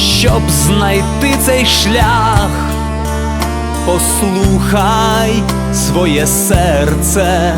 щоб знайти цей шлях, послухай своє серце,